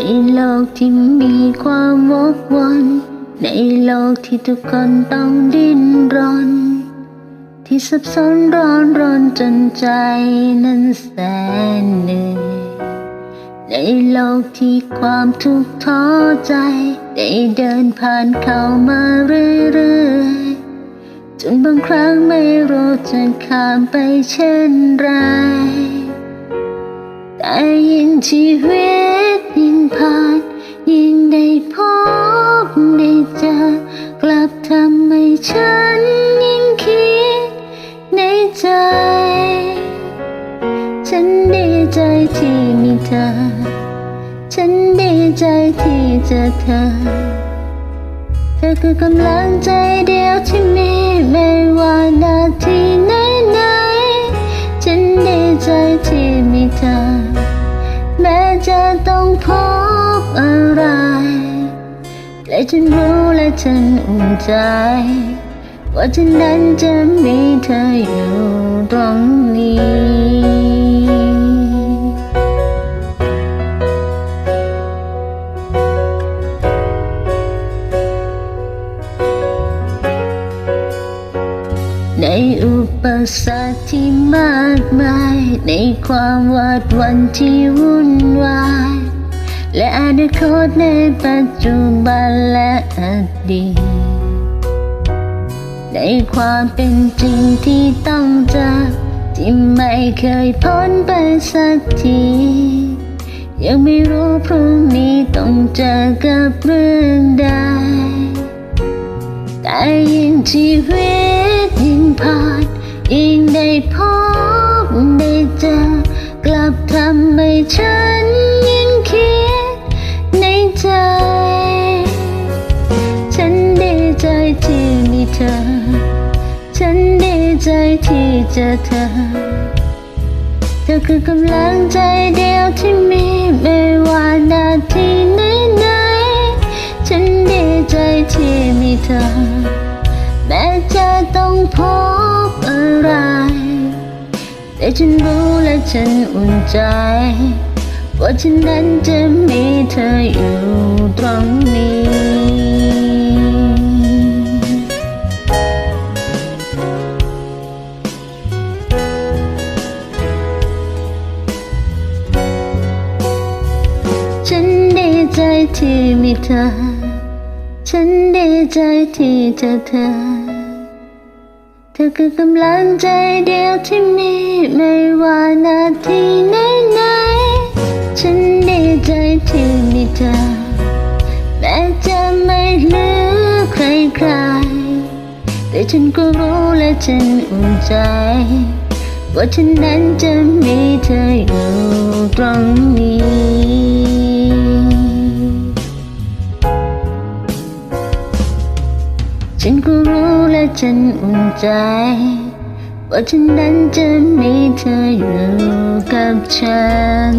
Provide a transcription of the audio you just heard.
ในโลกที่มีความวกวน ในโลกที่ทุกคนต้องดิ้นรน ที่สับสนร้อนรนจนใจนั้นแสนเหนื่อยในโลกที่ความทุกข์ท้อใจ ได้เดินผ่านเข้ามาเรื่อยๆจนบางครั้งไม่รู้จะข้ามไปเช่นไรแต่ยิ่งชีวิต ผ่าน ยิ่งได้พบได้เจอ กลับทำให้ฉันยิ่งคิดในใจ ฉันดีใจที่มีเธอ ฉันดีใจที่เจอเธอ เธอคือกำลังใจเดียวที่มีไม่ว่านาทีไหนไหนๆฉันดีใจที่มีเธอ ฉันรู้และฉันอุ่นใจ ว่าฉันนั้นจะมีเธออยู่ตรงนี้ในอุปสรรคที่มากมาย ในความวาดวันที่วุ่นวาย และอนาคตในปัจจุบันและอดีตในความเป็นจริงที่ต้องเจอที่ไม่เคยพ้นไปสักที ยังไม่รู้พรุ่งนี้ต้องเจอกับเรื่องใดแต่ยิ่งชีวิตยิ่งผ่านยิ่งได้พบได้เจอกลับทำให้ฉัน เจอเธอ เธอคือกำลังใจเดียวที่มีไม่ว่านาทีไหนไหนๆฉันดีใจที่มีเธอ แม้จะต้องพบอะไร แต่ฉันรู้และฉันอุ่นใจ ว่าฉันนั้นจะมีเธออยู่ ที่มีเธอ ฉันดีใจที่เจอเธอ เธอคือกำลังใจเดียวที่มีไม่ว่านาทีไหนไหนๆฉันดีใจที่มีเธอ แม้จะไม่เหลือใครใครๆแต่ฉันก็รู้และฉันอุ่นใจ ว่าฉันนั้นจะมีเธออยู่ตรงนี้ ฉันก็รู้และฉันอุ่นใจ ว่าฉันนั้นจะมีเธออยู่กับฉัน